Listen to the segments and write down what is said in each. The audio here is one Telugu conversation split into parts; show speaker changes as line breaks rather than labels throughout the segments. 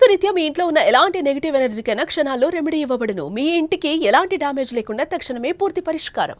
వాస్తురీత్యా మీ ఇంట్లో ఉన్న ఎలాంటి నెగిటివ్ ఎనర్జీకైనా క్షణాల్లో రెమెడీ ఇవ్వబడును. మీ ఇంటికి ఎలాంటి డ్యామేజ్ లేకుండా తక్షణమే పూర్తి పరిష్కారం.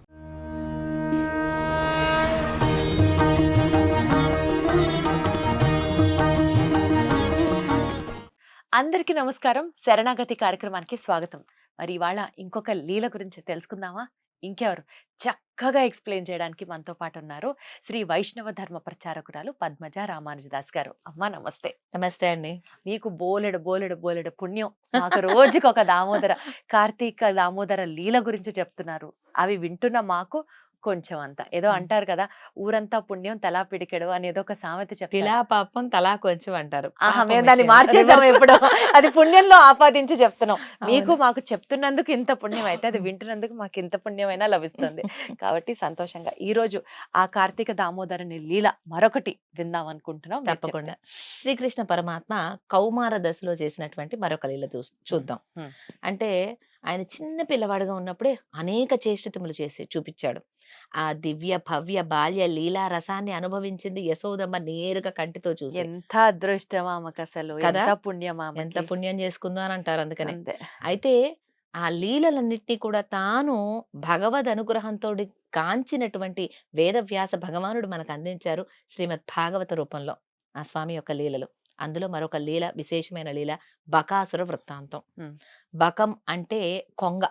అందరికీ నమస్కారం. శరణాగతి కార్యక్రమానికి స్వాగతం. మరి ఇవాళ ఇంకొక లీల గురించి తెలుసుకుందామా? ఇంకెవరు? చక్కగా ఎక్స్ప్లెయిన్ చేయడానికి మనతో పాటు ఉన్నారు శ్రీ వైష్ణవ ధర్మ ప్రచారకురాలు పద్మజ రామానుజదాస్ గారు. అమ్మా నమస్తే.
నమస్తే అండి.
మీకు బోలెడు బోలెడు బోలెడు పుణ్యం. మాకు రోజుకి ఒక దామోదర కార్తీక దామోదర లీల గురించి చెప్తున్నారు. అవి వింటున్న మాకు కొంచెం అంత ఏదో. అంటారు కదా ఊరంతా పుణ్యం తలా పిడికెడు అనేది ఒక సామెత చెప్తారు.
తిలా పాపం తలా కొంచెం అంటారు.
మేము దాన్ని. మార్చేసాము. ఎప్పుడు. అది పుణ్యంలో ఆపాదించి చెప్తున్నాం. మీకు. మాకు చెప్తున్నందుకు ఇంత పుణ్యం అయితే అది వింటున్నందుకు మాకు ఇంత పుణ్యమైనా లభిస్తుంది. కాబట్టి సంతోషంగా ఈ రోజు ఆ కార్తీక దామోదరుని లీల మరొకటి విందాం అనుకుంటున్నాం.
తప్పకుండా. శ్రీకృష్ణ పరమాత్మ కౌమార దశలో చేసినటువంటి మరొక లీల చూ- చూద్దాం. అంటే ఆయన చిన్న పిల్లవాడుగా ఉన్నప్పుడే అనేక చేష్టతములు చేసి చూపించాడు. ఆ దివ్య భవ్య బాల్య లీలా రసాన్ని అనుభవించింది యశోదమ్మ నేరుగా కంటితో చూసి.
ఎంత అదృష్టం ఆమెకు అసలు
కదా?
పుణ్యం.
ఎంత పుణ్యం చేసుకుందో అని అంటారు అందుకని. అయితే ఆ లీలలన్నిటినీ కూడా తాను భగవద్ అనుగ్రహంతో కాంచినటువంటి వేదవ్యాస భగవానుడు మనకు అందించారు శ్రీమద్ భాగవత రూపంలో ఆ స్వామి యొక్క లీలలు అందులో మరొక లీల విశేషమైన లీల బకాసుర వృత్తాంతం. బకం అంటే కొంగ.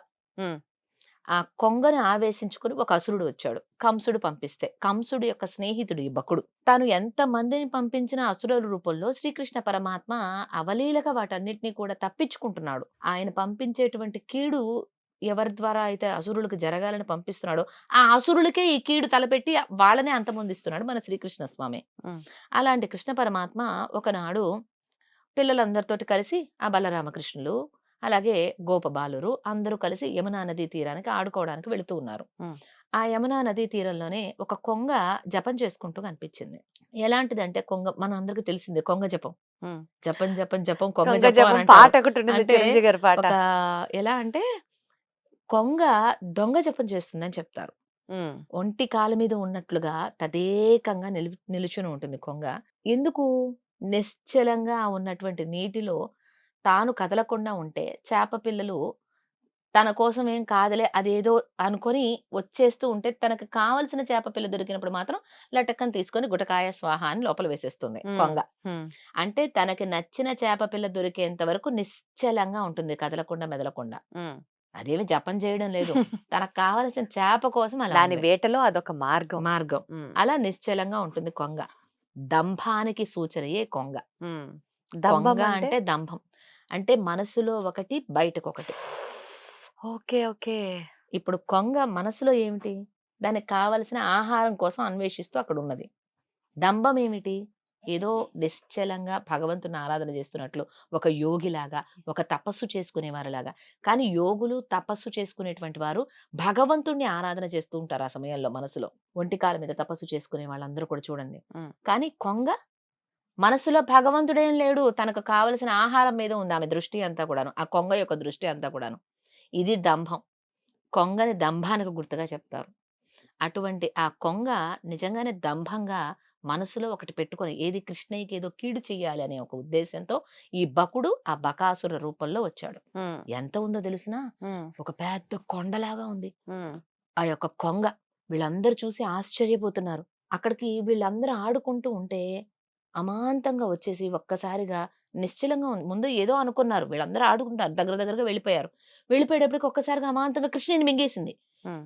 ఆ కొంగను ఆవేశించుకుని ఒక అసురుడు వచ్చాడు. కంసుడు పంపిస్తే కంసుడు యొక్క స్నేహితుడు ఈ బకుడు. తాను ఎంత మందిని పంపించిన అసురుల రూపంలో శ్రీకృష్ణ పరమాత్మ అవలీలగా వాటన్నిటిని కూడా తప్పించుకుంటున్నాడు. ఆయన పంపించేటువంటి కీడు ఎవరి ద్వారా అయితే అసురులకు జరగాలని పంపిస్తున్నాడో ఆ అసురులకే ఈ కీడు తలపెట్టి వాళ్ళనే అంతమొందిస్తున్నాడు మన శ్రీకృష్ణ స్వామి. అలాంటి కృష్ణ పరమాత్మ ఒకనాడు పిల్లలందరితోటి కలిసి ఆ బలరామకృష్ణులు అలాగే గోపబాలురు అందరూ కలిసి యమునా నదీ తీరానికి ఆడుకోవడానికి వెళుతూ ఉన్నారు. ఆ యమునా నదీ తీరంలోనే ఒక కొంగ జపం చేసుకుంటూ కనిపించింది ఎలాంటిదంటే కొంగ మన అందరికి తెలిసిందే కొంగ జపం. జపం జపం జపం కొంగ జపం.
పాట ఒకటి పాట
ఎలా అంటే కొంగ దొంగ జపం చేస్తుందని చెప్తారు. ఒంటి కాలు మీద ఉన్నట్లుగా తదేకంగా నిలు నిలుచుని ఉంటుంది కొంగ ఎందుకు నిశ్చలంగా ఉన్నటువంటి నీటిలో తాను కదలకుండా ఉంటే చేప పిల్లలు తన కోసం ఏం కాదులే అదేదో అనుకొని వచ్చేస్తూ ఉంటే తనకు కావలసిన చేప పిల్ల దొరికినప్పుడు మాత్రం లటక్కని తీసుకొని గుటకాయ స్వాహ అని లోపల వేసేస్తుంది. కొంగ. అంటే తనకి నచ్చిన చేప పిల్ల దొరికేంత వరకు నిశ్చలంగా ఉంటుంది కదలకుండా మెదలకుండా. అదేమి జపం చేయడం లేదు తనకు కావలసిన చేప కోసం అలా
దాని. వేటలో అదొక మార్గం
మార్గం. అలా నిశ్చలంగా ఉంటుంది కొంగ దంభానికి సూచనయే కొంగ.
దంభం అంటే
దంభం అంటే మనసులో ఒకటి బయటకు ఒకటి
ఓకే ఓకే.
ఇప్పుడు కొంగ మనసులో ఏమిటి? దానికి కావలసిన ఆహారం కోసం అన్వేషిస్తూ అక్కడ ఉన్నది దంభం ఏమిటి? ఏదో నిశ్చలంగా భగవంతుని ఆరాధన చేస్తున్నట్లు ఒక యోగిలాగా ఒక తపస్సు చేసుకునేవారిలాగా. కానీ యోగులు తపస్సు చేసుకునేటువంటి వారు భగవంతుణ్ణి ఆరాధన చేస్తూ ఉంటారు ఆ సమయంలో మనసులో. ఒంటికాల మీద తపస్సు చేసుకునే వాళ్ళందరూ కూడా చూడండి. కానీ కొంగ మనసులో భగవంతుడేం లేడు తనకు కావలసిన ఆహారం మీద ఉంది ఆమె దృష్టి అంతా కూడాను ఆ కొంగ యొక్క దృష్టి అంతా కూడాను. ఇది దంభం. కొంగని దంభానికి గుర్తుగా చెప్తారు. అటువంటి ఆ కొంగ నిజంగానే దంభంగా మనసులో ఒకటి పెట్టుకొని ఏది కృష్ణయ్యకి ఏదో కీడు చెయ్యాలి అనే ఒక ఉద్దేశంతో ఈ బకుడు ఆ బకాసుర రూపంలో వచ్చాడు. ఎంత ఉందో తెలుసునా. ఒక పెద్ద కొండలాగా ఉంది. ఆ యొక్క కొంగ వీళ్ళందరూ చూసి ఆశ్చర్యపోతున్నారు. అక్కడికి వీళ్ళందరూ ఆడుకుంటూ ఉంటే అమాంతంగా వచ్చేసి ఒక్కసారిగా నిశ్చలంగా ఉంది ముందు ఏదో అనుకున్నారు వీళ్ళందరూ ఆడుకుంటారు దగ్గర దగ్గరగా వెళ్ళిపోయారు వెళ్ళిపోయేటప్పటికి ఒక్కసారిగా అమాంతంగా కృష్ణుని మింగేసింది.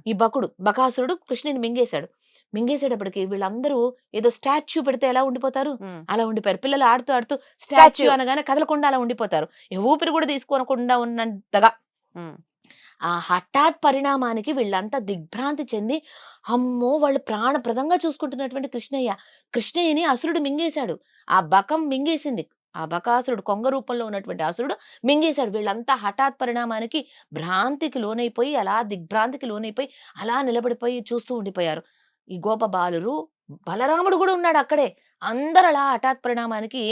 ఈ బకుడు బకాసురుడు కృష్ణుని మింగేశాడు మింగేసేటప్పటికి వీళ్ళందరూ ఏదో స్టాచ్యూ పెడితే ఎలా ఉండిపోతారు. అలా ఉండిపోయారు పిల్లలు ఆడుతూ ఆడుతూ. స్టాచ్యూ అనగానే కదలకుండా అలా ఉండిపోతారు ఏ ఊపిరి కూడా తీసుకోనకుండా ఉన్నంతగా. ఆ హఠాత్ పరిణామానికి వీళ్ళంతా దిగ్భ్రాంతి చెంది అమ్మో! వాళ్ళు ప్రాణప్రదంగా చూసుకుంటున్నటువంటి కృష్ణయ్య. కృష్ణయ్యని అసురుడు మింగేశాడు. ఆ బకం మింగేసింది. ఆ బకాసురుడు కొంగ రూపంలో ఉన్నటువంటి అసురుడు మింగేశాడు. వీళ్ళంతా హఠాత్ పరిణామానికి భ్రాంతికి లోనైపోయి అలా దిగ్భ్రాంతికి లోనైపోయి అలా నిలబడిపోయి చూస్తూ ఉండిపోయారు. ఈ గోప బాలురు బలరాముడు కూడా ఉన్నాడు అక్కడే. అందరు అలా హఠాత్ పరిణామానికి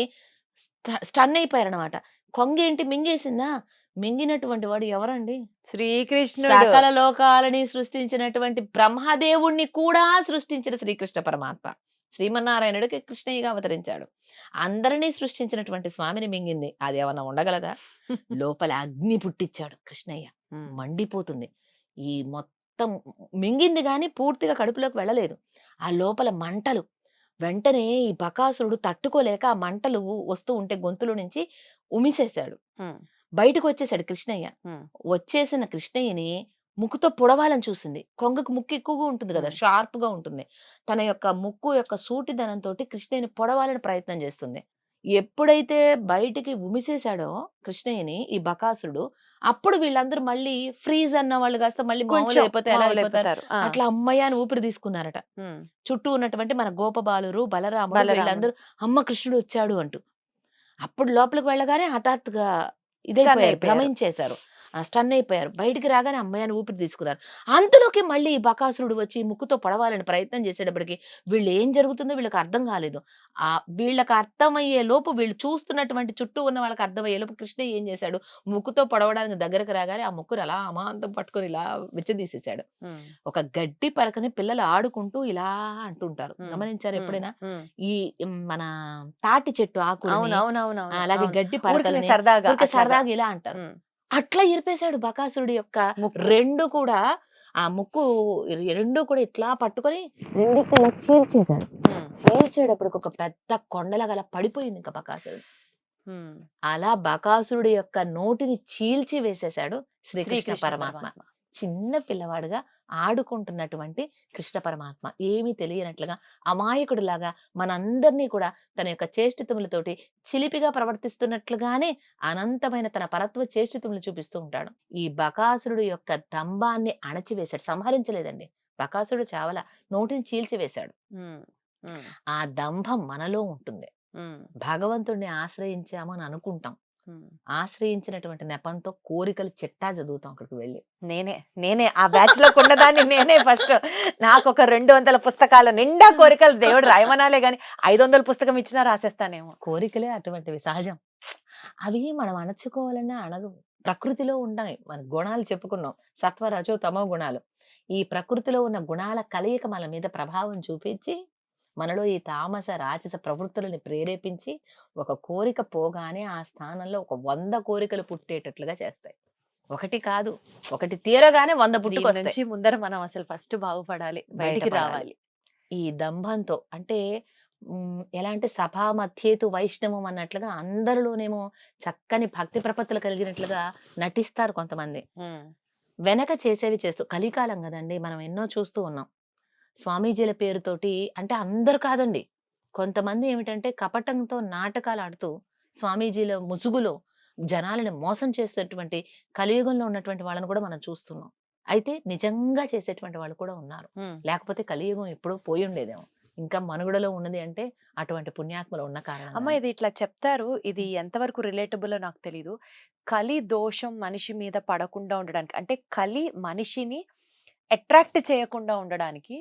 స్టన్ అయిపోయారనమాట అనమాట కొంగేంటి మింగేసిందా? మింగినటువంటి వాడు ఎవరండి?
శ్రీకృష్ణుడు.
సకల లోకాలని సృష్టించినటువంటి బ్రహ్మదేవుణ్ణి కూడా సృష్టించిన శ్రీకృష్ణ పరమాత్మ. శ్రీమన్నారాయణుడికి కృష్ణయ్యగా అవతరించాడు. అందరినీ సృష్టించినటువంటి స్వామిని మింగింది. అది ఏమన్నా ఉండగలదా? లోపల అగ్ని పుట్టించాడు కృష్ణయ్య. మండిపోతుంది. ఈ మొత్తం మింగింది కానీ పూర్తిగా కడుపులోకి వెళ్ళలేదు. ఆ లోపల మంటలు. వెంటనే ఈ బకాసురుడు తట్టుకోలేక ఆ మంటలు వస్తూ ఉంటే గొంతులో నుంచి ఉమిసేశాడు.
ఉమ్.
బయటకు వచ్చేసాడు కృష్ణయ్య. వచ్చేసిన కృష్ణయ్యని ముక్కుతో పొడవాలని చూసింది కొంగకు ముక్కు ఎక్కువగా ఉంటుంది కదా. షార్ప్గా ఉంటుంది తన యొక్క ముక్కు యొక్క సూటిదనంతో కృష్ణయ్యని పొడవాలని ప్రయత్నం చేస్తుంది ఎప్పుడైతే బయటికి ఉమిసేశాడో కృష్ణయ్యని ఈ బకాసురుడు అప్పుడు వీళ్ళందరూ మళ్ళీ ఫ్రీజ్ అన్న వాళ్ళు కాస్త మళ్ళీ మామూలు అయిపోతే ఎలా అయిపోతారు. అట్లా అమ్మయ్య అని ఊపిరి తీసుకున్నారట. చుట్టూ ఉన్నటువంటి మన గోపబాలురు బలరాముడు. వీళ్ళందరూ అమ్మ కృష్ణుడు వచ్చాడు అంటూ అప్పుడు లోపలికి వెళ్ళగానే హఠాత్తుగా ఇదైపోయారు. భ్రమించేశారు స్టన్ అయిపోయారు బయటికి రాగానే అమ్మాయిని ఊపిరి తీసుకున్నారు అంతలోకి మళ్ళీ ఈ బకాసురుడు వచ్చి ముక్కుతో పడవాలని ప్రయత్నం చేసేటప్పటికి వీళ్ళు ఏం జరుగుతుందో వీళ్ళకి అర్థం కాలేదు ఆ వీళ్ళకి అర్థమయ్యే లోపు వీళ్ళు చూస్తున్నటువంటి చుట్టూ ఉన్న వాళ్ళకి అర్థమయ్యే లోపు కృష్ణ ఏం చేశాడు ముక్కుతో పొడవడానికి దగ్గరకు రాగానే ఆ ముక్కుని అలా అమాంతం పట్టుకొని ఇలా విచ్చదీసేశాడు
ఉమ్.
ఒక గడ్డి పరకని పిల్లలు ఆడుకుంటూ ఇలా అంటుంటారు. గమనించారు. ఎప్పుడైనా. ఈ మన తాటి చెట్టు
అవును.
అలాగే. గడ్డి
ఊరికే
పరకలని
సరదాగా.
సరదాగా ఇలా అంటారు. అట్లా ఇరిపేశాడు బకాసురుడి యొక్క. రెండు కూడా ఆ ముక్కు రెండు కూడా ఇట్లా పట్టుకొని రెండికి ఇలా చీల్చేశాడు
ఉమ్.
చీల్చేటప్పటికి ఒక పెద్ద కొండలాగా అలా పడిపోయింది ఇంకా బకాసురుడు. అలా బకాసురుడి యొక్క నోటిని చీల్చి వేసేశాడు శ్రీకృష్ణ పరమాత్మ. చిన్న పిల్లవాడుగా ఆడుకుంటున్నటువంటి కృష్ణ పరమాత్మ. ఏమీ తెలియనట్లుగా అమాయకుడిలాగా మనందరినీ కూడా తన యొక్క చేష్టితములతోటి చిలిపిగా ప్రవర్తిస్తున్నట్లుగానే అనంతమైన తన పరత్వ చేష్టితములు చూపిస్తూ ఉంటాడు. ఈ బకాసురుడు యొక్క దంభాన్ని అణచివేశాడు. సంహరించలేదండి. బకాసురుడు చావల నోటిని చీల్చివేశాడు. ఆ దంభం మనలో ఉంటుంది. భగవంతుడిని ఆశ్రయించాము అని అనుకుంటాం. ఆశ్రయించినటువంటి నెపంతో కోరికలు చిట్టా చదువుతాం అక్కడికి వెళ్ళి.
నేనే నేనే ఆ బ్యాచ్లో ఉన్నదాన్ని నేనే ఫస్ట్. నాకు ఒక రెండు వందల పుస్తకాల నిండా కోరికలు దేవుడు రాయమనాలే గాని ఐదు వందల పుస్తకం ఇచ్చినా రాసేస్తానేమో.
కోరికలే అటువంటివి సహజం. అవి మనం అణచుకోవాలన్నా అణగవు ప్రకృతిలో ఉన్నాయి. మన గుణాలు చెప్పుకున్నాం. సత్వ రజో తమో గుణాలు. ఈ ప్రకృతిలో ఉన్న గుణాల కలయిక మన మీద ప్రభావం చూపించి మనలో ఈ తామస రాజస ప్రవృత్తులని ప్రేరేపించి ఒక కోరిక పోగానే ఆ స్థానంలో ఒక వంద కోరికలు పుట్టేటట్లుగా చేస్తాయి. ఒకటి కాదు ఒకటి తీరగానే వంద పుట్టుకొస్తాయి.
ముందర మనం అసలు ఫస్ట్ బాగుపడాలి బయటికి. రావాలి.
ఈ దంభంతో అంటే ఎలా అంటే సభా మధ్యేతు వైష్ణవం అన్నట్లుగా అందరిలోనేమో చక్కని భక్తి ప్రపత్తులు కలిగినట్లుగా నటిస్తారు కొంతమంది. వెనక చేసేవి చేస్తూ కలికాలం కదండి మనం ఎన్నో చూస్తూ ఉన్నాం. స్వామీజీల పేరుతోటి అంటే అందరు కాదండి. కొంతమంది ఏమిటంటే కపటంతో నాటకాలు ఆడుతూ స్వామీజీల ముసుగులో జనాలని మోసం చేసేటువంటి కలియుగంలో ఉన్నటువంటి వాళ్ళని కూడా మనం చూస్తున్నాం. అయితే నిజంగా చేసేటువంటి వాళ్ళు కూడా ఉన్నారు. లేకపోతే కలియుగం ఎప్పుడో పోయి ఉండేదేమో. ఇంకా మనుగడలో ఉన్నది అంటే అటువంటి పుణ్యాత్మలు ఉన్న కారణం
అమ్మ ఇది ఇట్లా చెప్తారు. ఇది ఎంతవరకు రిలేటబుల్ నాకు తెలీదు. కలి దోషం మనిషి మీద పడకుండా ఉండడానికి అంటే కలి మనిషిని అట్రాక్ట్ చేయకుండా ఉండడానికి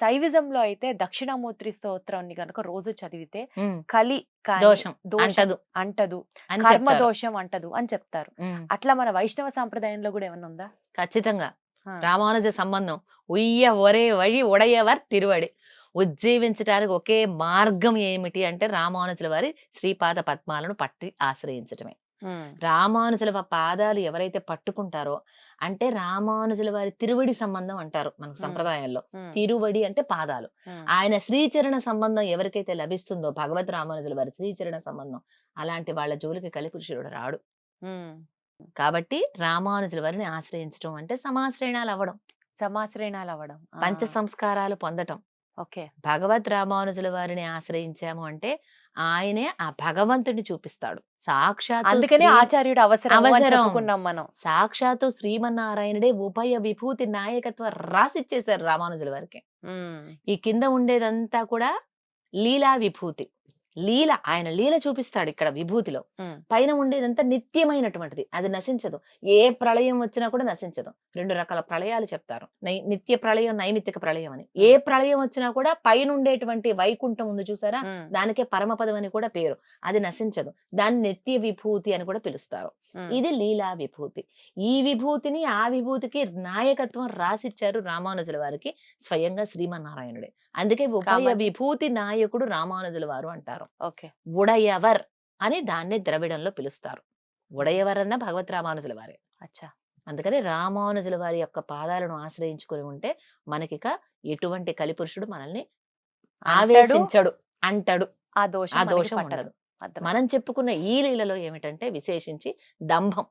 శైవిజంలో అయితే దక్షిణామూర్తి స్తోత్రాన్ని గనక రోజు చదివితే కలి
దోషం
దోషం
అంటదు.
కర్మ. దోషం అంటదు అని చెప్తారు. అట్లా మన వైష్ణవ సాంప్రదాయంలో కూడా ఏమన్నా ఉందా?
ఖచ్చితంగా. రామానుజ సంబంధం. ఉయ్య ఒరే వഴി ఉడయవర్ తిరువడి. ఉజ్జీవించడానికి ఒకే మార్గం ఏమిటి అంటే రామానుజుల వారి శ్రీపాద పద్మాలను పట్టి ఆశ్రయించటమే.
ఉమ్.
రామానుజుల పాదాలు ఎవరైతే పట్టుకుంటారో అంటే రామానుజుల వారి తిరువడి సంబంధం అంటారు మన
ఉమ్.
సంప్రదాయంలో. తిరువడి అంటే పాదాలు. ఆయన శ్రీచరణ సంబంధం ఎవరికైతే లభిస్తుందో భగవద్ రామానుజుల వారి శ్రీచరణ సంబంధం అలాంటి వాళ్ళ జోలికి కలిపురుషుడు రాడు. కాబట్టి రామానుజుల వారిని ఆశ్రయించడం అంటే సమాశ్రయణాలు అవ్వడం
సమాశ్రయణాలు అవ్వడం
పంచ సంస్కారాలు పొందటం
ఓకే.
భగవద్ రామానుజుల వారిని ఆశ్రయించాము అంటే ఆయనే ఆ భగవంతుడిని చూపిస్తాడు. సాక్షాత్
అందుకనే ఆచార్యుడు అవసరం
అవసరం.
చెప్పుకున్నాం మనం.
సాక్షాత్తు శ్రీమన్నారాయణుడే ఉభయ విభూతి నాయకత్వ రాసిచ్చేశారు రామానుజుల వారికి. ఈ కింద ఉండేదంతా కూడా లీలా విభూతి. లీల ఆయన లీల చూపిస్తాడు ఇక్కడ విభూతిలో. పైన ఉండేదంతా నిత్యమైనటువంటిది. అది నశించదు. ఏ ప్రళయం వచ్చినా కూడా నశించదు. రెండు రకాల ప్రళయాలు చెప్తారు. నై- నిత్య ప్రళయం నైమిత్తిక ప్రళయం అని. ఏ ప్రళయం వచ్చినా కూడా పైన ఉండేటువంటి వైకుంఠం ఉంది చూసారా. దానికే పరమపదం అని కూడా పేరు. అది నశించదు. దాన్ని నిత్య విభూతి అని కూడా పిలుస్తారు. ఇది లీలా విభూతి. ఈ విభూతిని ఆ విభూతికి నాయకత్వం రాసిచ్చారు రామానుజుల వారికి స్వయంగా శ్రీమన్నారాయణుడే. అందుకే ఉభయ విభూతి నాయకుడు రామానుజుల వారు అంటారు.
ఓకే.
ఉడయవర్ అని దాన్నే ద్రవిడంలో పిలుస్తారు. ఉడయవర్ అన్న భగవత్ రామానుజుల వారే.
అచ్చా.
అందుకని రామానుజుల వారి యొక్క పాదాలను ఆశ్రయించుకుని ఉంటే మనకిక ఎటువంటి కలిపురుషుడు మనల్ని ఆవేశించడు. అంటాడు.
ఆ దోషం
ఆ దోషం. ఉండదు. మనం చెప్పుకున్న ఈ లీలలో ఏమిటంటే విశేషించి దంభం.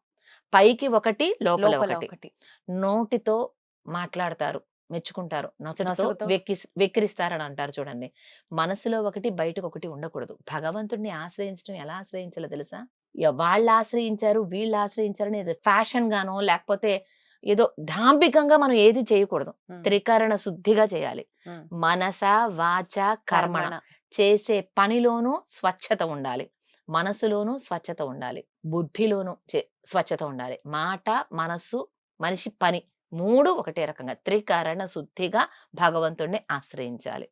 పైకి ఒకటి లోపల
లోపల
ఒకటి.
ఒకటి.
నోటితో మాట్లాడతారు. మెచ్చుకుంటారు. నొసటితో. వెక్కి వెక్కిరిస్తారని అంటారు చూడండి. మనసులో ఒకటి బయటకు ఒకటి ఉండకూడదు. భగవంతుడిని ఆశ్రయించడం ఎలా ఆశ్రయించాలో తెలుసా? వాళ్ళు ఆశ్రయించారు వీళ్ళు ఆశ్రయించారు అనేది ఫ్యాషన్ గానో లేకపోతే ఏదో డాంబికంగా మనం ఏది చేయకూడదు. త్రికరణ శుద్ధిగా చేయాలి. మనస వాచ కర్మణ. చేసే పనిలోనూ స్వచ్ఛత ఉండాలి. మనసులోనూ స్వచ్ఛత ఉండాలి. బుద్ధిలోనూ స్వచ్ఛత ఉండాలి. మాట మనస్సు మనిషి పని. మూడు ఒకటే రకంగా. త్రికరణ శుద్ధిగా భగవంతుడిని ఆశ్రయించాలి.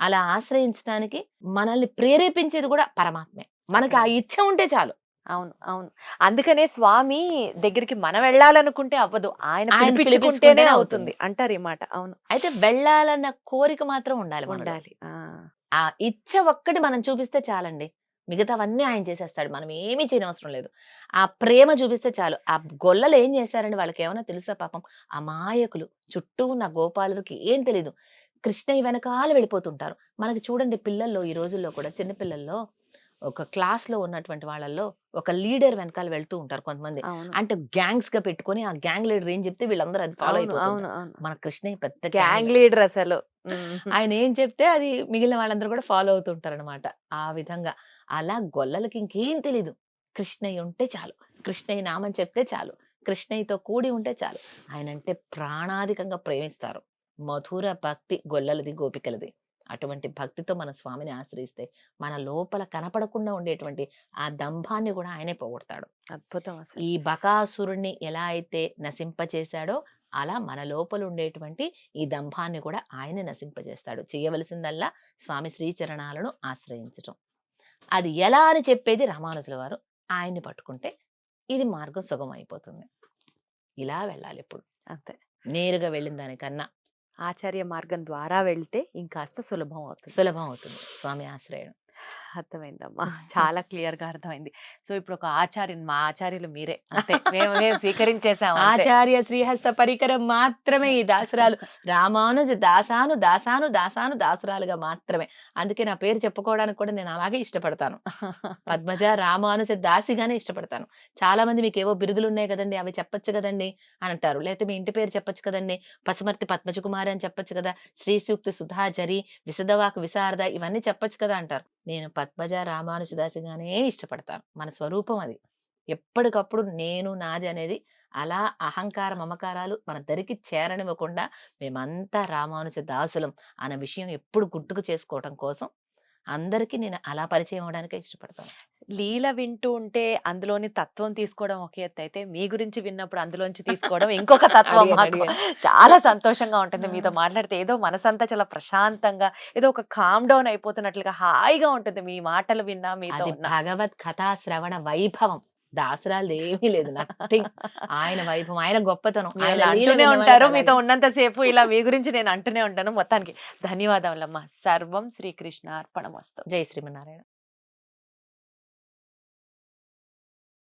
అలా ఆశ్రయించడానికి మనల్ని ప్రేరేపించేది కూడా పరమాత్మే. మనకి ఆ ఇచ్చ ఉంటే చాలు.
అవును అవును. అందుకనే స్వామి దగ్గరికి మనం వెళ్ళాలనుకుంటే అవ్వదు. ఆయన
ఆయన
పిలిపించుకుంటేనే అవుతుంది. అంటారు ఈ మాట. అవును.
అయితే వెళ్ళాలన్న కోరిక మాత్రం ఉండాలి.
ఉండాలి. ఆ.
ఆ ఇచ్చ ఒక్కటి మనం చూపిస్తే చాలండి. మిగతావన్నీ ఆయన చేసేస్తాడు. మనం ఏమీ చేయనవసరం లేదు. ఆ ప్రేమ చూపిస్తే చాలు. ఆ గొల్లలు ఏం చేశారండి? వాళ్ళకి ఏమైనా తెలుసా పాపం? అమాయకులు. చుట్టూ ఉన్న గోపాలకి ఏం తెలీదు. కృష్ణయ్య వెనకాల వెళ్ళిపోతుంటారు. మనకి చూడండి పిల్లల్లో ఈ రోజుల్లో కూడా చిన్న పిల్లల్లో ఒక క్లాస్లో ఉన్నటువంటి వాళ్ళల్లో ఒక లీడర్ వెనకాల వెళ్తూ ఉంటారు కొంతమంది. అంటే గ్యాంగ్స్గా పెట్టుకొని ఆ గ్యాంగ్ లీడర్ ఏం చెప్తే వీళ్ళందరూ అది ఫాలో అయిపోతారు మన కృష్ణయ్య పెద్ద
గ్యాంగ్ లీడర్ అసలు.
ఆయన ఏం చెప్తే అది మిగిలిన వాళ్ళందరూ కూడా ఫాలో అవుతుంటారు అనమాట ఆ విధంగా. అలా గొల్లలకి ఇంకేం తెలీదు. కృష్ణయ్య ఉంటే చాలు. కృష్ణయ్య నామం చెప్తే చాలు. కృష్ణయ్యతో కూడి ఉంటే చాలు. ఆయన అంటే ప్రాణాధికంగా ప్రేమిస్తారు. మధుర భక్తి గొల్లలది గోపికలది. అటువంటి భక్తితో మన స్వామిని ఆశ్రయిస్తే మన లోపల కనపడకుండా ఉండేటువంటి ఆ దంభాన్ని కూడా ఆయనే పోగొడతాడు.
అద్భుతం
ఈ బకాసురుణ్ణి ఎలా అయితే నశింపచేశాడో అలా మన లోపల ఉండేటువంటి ఈ దంభాన్ని కూడా ఆయన నశింపజేస్తాడు చేయవలసిందల్లా స్వామి శ్రీచరణాలను ఆశ్రయించటం. అది ఎలా అని చెప్పేది రామానుజుల వారు. ఆయన్ని పట్టుకుంటే ఇది మార్గం సుగం అయిపోతుంది ఇలా వెళ్ళాలి ఇప్పుడు.
అంతే.
నేరుగా వెళ్ళిన దానికన్నా
ఆచార్య మార్గం ద్వారా వెళ్తే ఇంకాస్త సులభం అవుతుంది.
సులభం అవుతుంది. స్వామి ఆశ్రయం.
అర్థమైందమ్మా. చాలా క్లియర్గా అర్థమైంది. సో ఇప్పుడు ఒక ఆచార్యుని మా ఆచార్యులు మీరే. అంతే. మేము మేము స్వీకరించేసాము.
ఆచార్య శ్రీహస్త పరికరం మాత్రమే ఈ దాసరాలు. రామానుజ దాసాను దాసాను దాసాను దాసరాలుగా మాత్రమే. అందుకే నా పేరు చెప్పుకోవడానికి కూడా నేను అలాగే ఇష్టపడతాను. పద్మజ రామానుజ దాసిగానే ఇష్టపడతాను. చాలా మంది మీకు ఏవో బిరుదులు ఉన్నాయి కదండి అవి చెప్పొచ్చు కదండి అని అంటారు. లేకపోతే మీ ఇంటి పేరు చెప్పొచ్చు కదండి పసుమర్తి పద్మజ కుమారి అని చెప్పొచ్చు కదా శ్రీ సూక్తి సుధాచరి విశదవాకు విశారద ఇవన్నీ చెప్పొచ్చు కదా అంటారు. నేను పద్మజ రామానుసదాసిగానే ఇష్టపడతాను. మన స్వరూపం అది. ఎప్పటికప్పుడు నేను నాది అనేది అలా అహంకార మమకారాలు మన దరికి చేరనివ్వకుండా మేమంతా రామానుజ దాసులం అన్న విషయం ఎప్పుడు గుర్తుకు చేసుకోవడం కోసం అందరికీ నేను అలా పరిచయం అవడానికే ఇష్టపడతాను.
లీల వింటూ ఉంటే అందులోని తత్వం తీసుకోవడం ఒక ఎత్తు. అయితే మీ గురించి విన్నప్పుడు అందులోంచి తీసుకోవడం ఇంకొక తత్వం మాకు. చాలా సంతోషంగా ఉంటుంది మీతో. మాట్లాడితే. ఏదో మనసంతా చాలా ప్రశాంతంగా ఏదో ఒక కామ్ డౌన్ అయిపోతున్నట్లుగా హాయిగా ఉంటుంది మీ మాటలు విన్నా మీతో
భగవత్ కథా శ్రవణ వైభవం. దాసరాలు ఏమీ లేదు. నథింగ్. ఆయన వైభవం ఆయన గొప్పతనం.
అంటూనే ఉంటారు. మీతో ఉన్నంత సేపు ఇలా మీ గురించి నేను అంటూనే ఉంటాను. మొత్తానికి ధన్యవాదములమ్మా. సర్వం శ్రీకృష్ణ అర్పణమస్తు
జై శ్రీమన్నారాయణ.